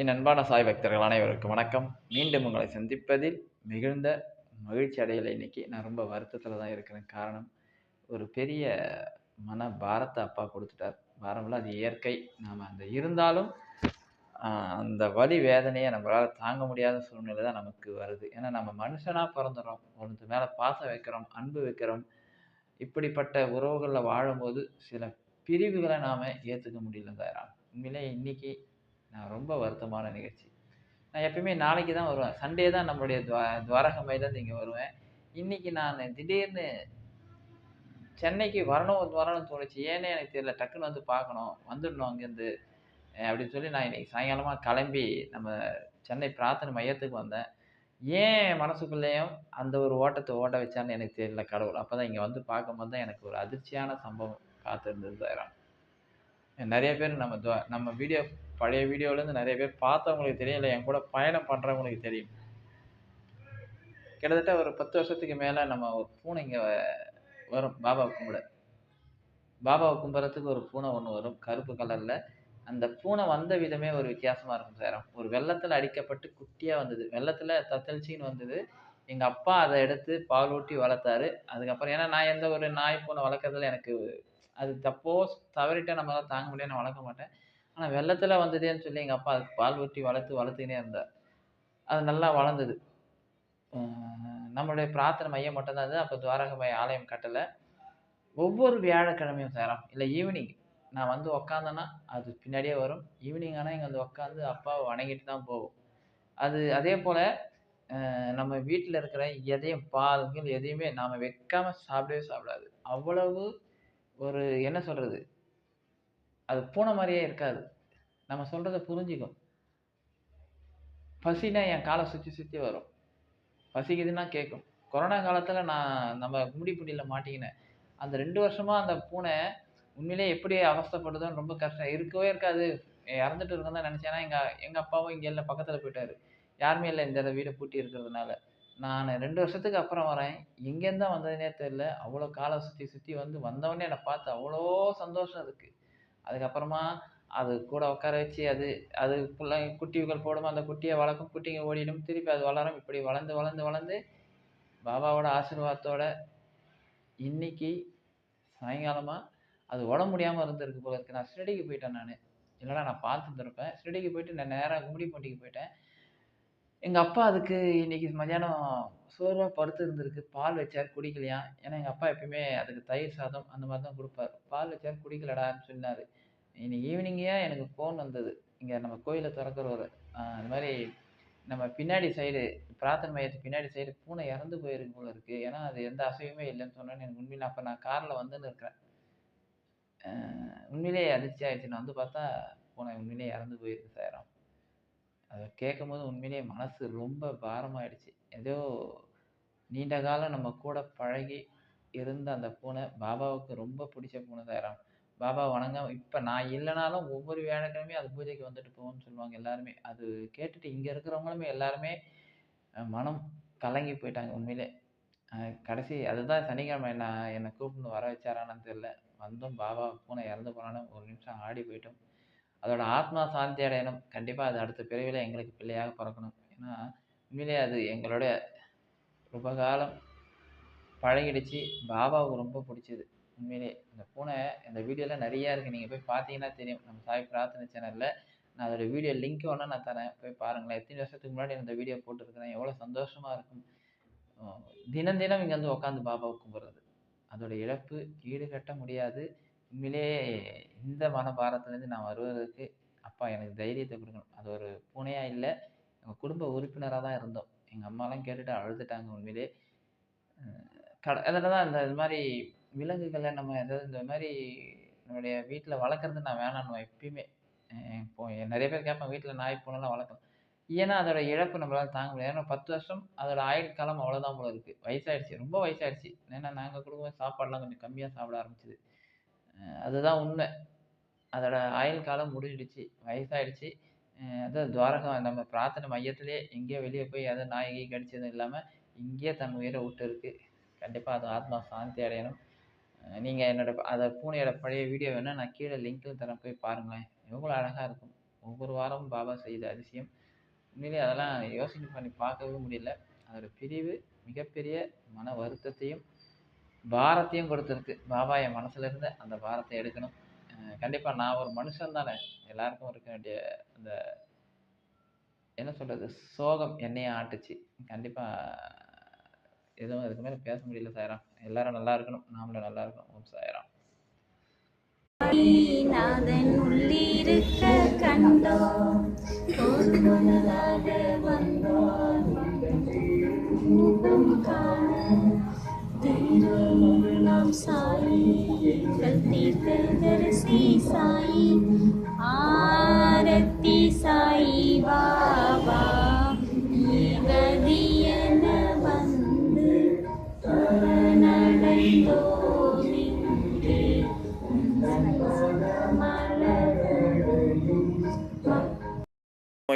என் அன்பான சாய் பக்தர்கள் அனைவருக்கும் வணக்கம். மீண்டும் உங்களை சந்திப்பதில் மிகுந்த மகிழ்ச்சி அடையலை. இன்னைக்கு நான் ரொம்ப வருத்தத்தில் தான் இருக்கிறேன். காரணம் ஒரு பெரிய மன பாரத்தை அப்பா கொடுத்துட்டார். பாரமில்ல அது இயற்கை. நாம் அந்த இருந்தாலும் அந்த வலி வேதனையை நம்மளால் தாங்க முடியாத சூழ்நிலை தான் நமக்கு வருது. ஏன்னா நம்ம மனுஷனாக பிறந்துடுறோம் ஒன்று மேலே பாசம் வைக்கிறோம் அன்பு வைக்கிறோம். இப்படிப்பட்ட உறவுகளில் வாழும்போது சில பிரிவுகளை நாம் ஏற்றுக்க முடியல தாயிரம் உண்மையிலே இன்னைக்கு நான் ரொம்ப வருத்தமான நிகழ்ச்சி. நான் எப்பயுமே நாளைக்கு தான் வருவேன். சண்டே தான் நம்மளுடைய துவா துவாரகமையிலேருந்து இங்கே வருவேன். இன்னைக்கு நான் திடீர்னு சென்னைக்கு வரணும் வரணும்னு தோணுச்சு. ஏன்னே எனக்கு தெரியல. டக்குன்னு வந்து பார்க்கணும். வந்துடணும் அங்கேருந்து. அப்படின்னு சொல்லி நான் இன்னைக்கு சாயங்காலமாக கிளம்பி நம்ம சென்னை பிரார்த்தனை மையத்துக்கு வந்தேன். ஏன் மனசுக்குள்ளேயும் அந்த ஒரு ஓட்டத்தை ஓட்ட வச்சான்னு எனக்கு தெரியல கடவுள். அப்போ தான் இங்கே வந்து பார்க்கும்போது தான் எனக்கு ஒரு அதிர்ச்சியான சம்பவம் காத்திருந்தது தாயிரம். நிறைய பேர் நம்ம துவா- நம்ம வீடியோ பழைய வீடியோவிலேருந்து நிறைய பேர் பார்த்தவங்களுக்கு தெரியல என் கூட பயணம் பண்ணுறவங்களுக்கு தெரியும். கிட்டத்தட்ட ஒரு பத்து வருஷத்துக்கு மேலே நம்ம ஒரு பூனை இங்கே வரும் பாபா கும்பிட. பாபாவை கும்பிட்றதுக்கு ஒரு பூனை ஒன்று வரும் கருப்பு கலரில் அந்த பூனை வந்த விதமே ஒரு வித்தியாசமாக இருக்கும் சார். ஒரு வெள்ளத்தில் அடிக்கப்பட்டு குட்டியாக வந்தது. வெள்ளத்தில் தத்தளிச்சின்னு வந்தது. எங்கள் அப்பா அதை எடுத்து பால் ஊட்டி வளர்த்தாரு. அதுக்கப்புறம் ஏன்னா நான் எந்த ஒரு நாய் பூனை வளர்க்குறதுல எனக்கு அது தப்போ தவறிட்டே நம்மளால் தாங்க முடியாது நான் வளர்க்க மாட்டேன். ஆனால் வெள்ளத்தில் வந்ததேன்னு சொல்லி எங்கள் அப்பா அதுக்கு பால் ஊற்றி வளர்த்து வளர்த்துக்கினே இருந்தார். அது நல்லா வளர்ந்தது. நம்மளுடைய பிரார்த்தனை மையம் மட்டும்தான் அது. அப்போ துவாரகமய ஆலயம் கட்டலை. ஒவ்வொரு வியாழக்கிழமையும் சேரம். இல்லை ஈவினிங் நான் வந்து உக்காந்தேன்னா அது பின்னாடியே வரும். ஈவினிங் ஆனால் இங்கே வந்து உக்காந்து அப்பாவை வணங்கிட்டு தான் போகும் அது அதே போல் நம்ம வீட்டில் இருக்கிற எதையும் பால்கள் எதையுமே நாம் வைக்காமல் சாப்பிடவே சாப்பிடாது. அவ்வளவு ஒரு என்ன சொல்கிறது அது பூனை மாதிரியே இருக்காது. நம்ம சொல்கிறத புரிஞ்சுக்கும். பசினா என் காலை சுற்றி சுற்றி வரும். பசிக்குதுன்னா கேட்கும் கொரோனா காலத்தில் நான் நம்ம கும்மிடிப்பூண்டியில் மாட்டிக்கினேன். அந்த ரெண்டு வருஷமாக அந்த பூனை உண்மையிலே எப்படி அவஸ்தைப்படுதோன்னு ரொம்ப கஷ்டம். இருக்கவே இருக்காது. இறந்துட்டு இருக்கோம் தான் நினச்சேன்னா எங்கள் எங்கள் அப்பாவும் இங்கே இல்லை பக்கத்தில் போயிட்டார். யாருமே இல்லை இந்த வீடை பூட்டி இருக்கிறதுனால. நான் ரெண்டு வருஷத்துக்கு அப்புறம் வரேன். எங்கேருந்து தான் வந்ததுனே தெரில அவ்வளோ காலை சுற்றி சுற்றி வந்து வந்தவொடனே என்னை பார்த்து அவ்வளோ சந்தோஷம் இருக்குது அதுக்கப்புறமா அது கூட உட்கார வச்சு அது அது பிள்ளை குட்டிகள் போடும் அந்த குட்டியை வளர்க்கும் குட்டிங்க ஓடிடும் திருப்பி அது வளரும். இப்படி வளர்ந்து வளர்ந்து வளர்ந்து பாபாவோட ஆசீர்வாதத்தோட இன்னைக்கு சாயங்காலமாக அது உடம்பு முடியாமல் இருந்திருக்கு போல இருக்குது நான் ஷிரடிக்கு போயிட்டேன் நான். இல்லைனா நான் பார்த்துருந்துருப்பேன் ஷிரடிக்கு போயிட்டு நான் நேராக கும்மிடிப்பூண்டிக்கு போயிட்டேன். எங்கள் அப்பா அதுக்கு இன்னைக்கு மத்தியானம் சோர்வாக படுத்து இருந்திருக்கு. பால் வச்சார் குடிக்கலையா? ஏன்னா எங்கள் அப்பா எப்பயுமே அதுக்கு தயிர் சாதம் அந்த மாதிரி தான் கொடுப்பாரு. பால் வச்சார் குடிக்கலடான்னு சொன்னார். இன்னைக்கு ஈவினிங்கே எனக்கு ஃபோன் வந்தது. இங்கே நம்ம கோயிலை திறக்கிறவர் அந்த மாதிரி நம்ம பின்னாடி சைடு பிரார்த்தனை மையத்துக்கு பின்னாடி சைடு பூனை இறந்து போயிருக்கு போல இருக்குது ஏன்னா அது எந்த அசைவுமே இல்லைன்னு சொன்னேன்னு எனக்கு உண்மையில அப்போ நான் காரில் வந்துன்னு இருக்கிறேன். உண்மையிலேயே அதிர்ச்சி ஆயிடுச்சு. நான் வந்து பார்த்தா பூனை உண்மையிலேயே இறந்து போயிருக்கு சாயிரம். அதை கேட்கும் போது உண்மையிலேயே மனசு ரொம்ப பாரமாயிடுச்சு. ஏதோ நீண்ட காலம் நம்ம கூட பழகி இருந்த அந்த பூனை பாபாவுக்கு ரொம்ப பிடிச்ச பூனை சாயிரம். பாபா வணங்க இப்போ நான் இல்லைனாலும் ஒவ்வொரு வியாழக்கிழமையும் அது பூஜைக்கு வந்துட்டு போகும்னு சொல்லுவாங்க எல்லாருமே. அது கேட்டுட்டு இங்கே இருக்கிறவங்களுமே எல்லாருமே மனம் கலங்கி போயிட்டாங்க உண்மையிலே. கடைசி அதுதான் சனிக்கிழமை நான் என்னை கூப்பிட்டு வர வச்சாரான்னு தெரில வந்தும் பாபா பூனை இறந்து போனாலும் ஒரு நிமிஷம் ஆடி போயிட்டோம். அதோட ஆத்மா சாந்தி அடையணும். கண்டிப்பாக அது அடுத்த பிறவியில் எங்களுக்கு பிள்ளையாக பிறக்கணும். ஏன்னா உண்மையிலே அது எங்களுடைய ரொம்ப காலம் பழகிடுச்சு. பாபாவுக்கு ரொம்ப பிடிச்சது. உண்மையிலே இந்த பூனை இந்த வீடியோலாம் நிறையா இருக்குது நீங்கள் போய் பார்த்தீங்கன்னா தெரியும். நம்ம சாய் பிரார்த்தனை சேனலில் நான் அதோட வீடியோ லிங்க் வேணா நான் தரேன். போய் பாருங்களேன். எத்தனை வருஷத்துக்கு முன்னாடி இந்த வீடியோ போட்டிருக்கிறேன்? எவ்வளோ சந்தோஷமாக இருக்கும். தினம் தினம் இங்கே வந்து உட்காந்து பாபாவை கும்பிட்றது. அதோட இழப்பு ஈடுகட்ட முடியாது. உண்மையிலே இந்த மனபாரத்துலேருந்து நான் வருவதற்கு அப்பா எனக்கு தைரியத்தை கொடுக்கணும். அது ஒரு பூனையாக இல்லை எங்கள் குடும்ப உறுப்பினராக தான் இருந்தோம். எங்கள் அம்மாலாம் கேட்டுட்டு அழுதுட்டாங்க உண்மையிலே. கட அதில் தான் இந்த இது மாதிரி விலங்குகளை நம்ம ஏதாவது இந்த மாதிரி நம்மளுடைய வீட்டில் வளர்க்குறது நான் வேணான்னு எப்பயுமே இப்போ நிறைய பேர் கேட்பேன் வீட்டில் நாய் பூனைலாம் வளர்க்கலாம். ஏன்னா அதோட இழப்பு நம்மளால் தாங்க முடியாது ஏன்னா பத்து வருஷம் அதோட ஆயுள் காலம் அவ்வளோதான் போல இருக்குது வயசாயிடுச்சு ரொம்ப வயசாகிடுச்சு ஏன்னா நாங்கள் கொடுக்கும்போது சாப்பாடெலாம் கொஞ்சம் கம்மியாக சாப்பிட ஆரம்பிச்சிது. அதுதான் உண்மை. அதோட ஆயுள் காலம் முடிஞ்சிடுச்சு வயசாகிடுச்சு அதான் துவாரகம் நம்ம பிரார்த்தனை மையத்திலே எங்கேயோ வெளியே போய் எதுவும் நாய் கடிச்சதும் இல்லாமல் இங்கேயே தன் உயிரை விட்டு இருக்குது கண்டிப்பாக அது ஆத்மா சாந்தி அடையணும். நீங்கள் என்னோட அதை பூனையோட பழைய வீடியோ வேணால் நான் கீழே லிங்க்கும் தரேன் போய் பாருங்களேன். எவ்வளோ அழகாக இருக்கும். ஒவ்வொரு வாரமும் பாபா செய்த அதிசயம். உண்மையிலேயே அதெல்லாம் யோசனை பண்ணி பார்க்கவே முடியல. அதோட பிரிவு மிகப்பெரிய மன வருத்தத்தையும் பாரத்தையும் கொடுத்துருக்கு. பாபா என் மனசுலேருந்து அந்த பாரத்தை எடுக்கணும். கண்டிப்பாக நான் ஒரு மனுஷன் தானே. எல்லாருக்கும் இருக்க வேண்டிய அந்த என்ன சொல்கிறது சோகம் என்னையே ஆட்டுச்சு. கண்டிப்பாக எதுவும் அதுக்கு மேலே பேச முடியல சாயரா எல்லாரும் நல்லா இருக்கணும். நாமளும் நல்லா இருக்கணும். ஓம் சாயரா நாதன் உள்ளிருக்க கண்டோம். ஒரு சாயி. எங்கள் தீர்க்கதரிசி சாயி. ஆரத்தி சாயி வா.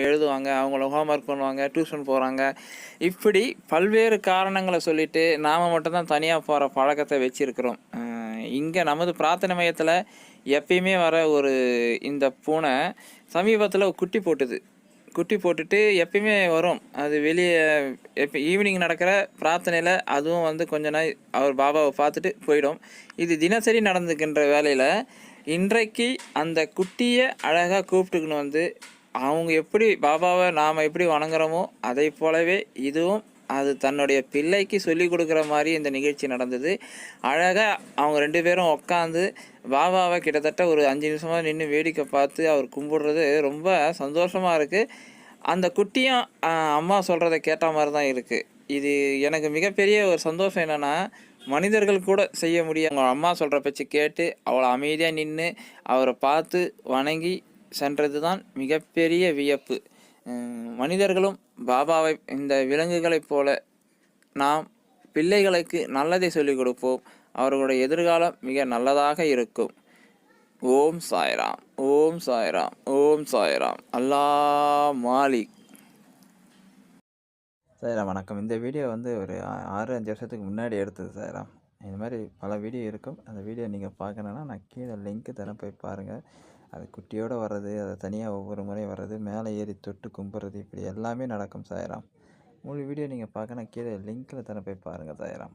எழுதுவாங்க அவங்கள ஹோம்ஒர்க் பண்ணுவாங்க டியூஷன் போகிறாங்க இப்படி பல்வேறு காரணங்களை சொல்லிட்டு நாம் மட்டும்தான் தனியாக போகிற பழக்கத்தை வச்சுருக்கிறோம். இங்கே நமது பிரார்த்தனை மையத்தில் எப்பயுமே வர ஒரு இந்த பூனை சமீபத்தில் குட்டி போட்டுது. குட்டி போட்டுட்டு எப்பயுமே வரும். அது வெளியே எப்போ ஈவினிங் நடக்கிற பிரார்த்தனையில் அதுவும் வந்து கொஞ்ச நாள் அவர் பாபாவை பார்த்துட்டு போயிடும். இது தினசரி நடந்துக்கின்ற வேலையில் இன்றைக்கு அந்த குட்டியை அழகாக கூப்பிட்டுக்கணும் வந்து அவங்க எப்படி பாபாவை நாம் எப்படி வணங்குறோமோ அதை போலவே இதுவும் அது தன்னுடைய பிள்ளைக்கு சொல்லி கொடுக்குற மாதிரி இந்த நிகழ்ச்சி நடந்தது. அழகாக அவங்க ரெண்டு பேரும் உட்காந்து பாபாவை கிட்டத்தட்ட ஒரு அஞ்சு நிமிஷமாக நின்று வேடிக்கை பார்த்து அவர் கும்பிடுறது ரொம்ப சந்தோஷமாக இருக்குது அந்த குட்டியும் அம்மா சொல்கிறத கேட்ட மாதிரி தான் இருக்குது இது எனக்கு மிகப்பெரிய ஒரு சந்தோஷம் என்னென்னா மனிதர்கள் கூட செய்ய முடியும் அவங்க அம்மா சொல்கிற பேச்சு கேட்டு அவ்வளோ அமைதியாக நின்று அவரை பார்த்து வணங்கி சென்றது தான் மிகப்பெரிய வியப்பு. மனிதர்களும் பாபாவை இந்த விலங்குகளைப் போல நாம் பிள்ளைகளுக்கு நல்லதை சொல்லிக் கொடுப்போம். அவர்களுடைய எதிர்காலம் மிக நல்லதாக இருக்கும். ஓம் சாய்ராம் ஓம் சாய்ராம் ஓம் சாய்ராம். அல்லா மாலிக். சாய்ராம் வணக்கம். இந்த வீடியோ வந்து ஒரு ஆறு அஞ்சு வருஷத்துக்கு முன்னாடி எடுத்தது சாய்ராம். இந்த மாதிரி பல வீடியோ இருக்கும். அந்த வீடியோ நீங்கள் பார்க்கணுன்னா நான் கீழே லிங்க்கு தரேன் போய் பாருங்கள் அது குட்டியோடு வர்றது அதை தனியாக ஒவ்வொரு முறையும் வர்றது மேலே ஏறி தொட்டு கும்பிட்றது இப்படி எல்லாமே நடக்கும் சாய்ராம். முழு வீடியோ நீங்கள் பார்க்கணும். கீழே லிங்க்கில் தானே போய் பாருங்கள் சாய்ராம்.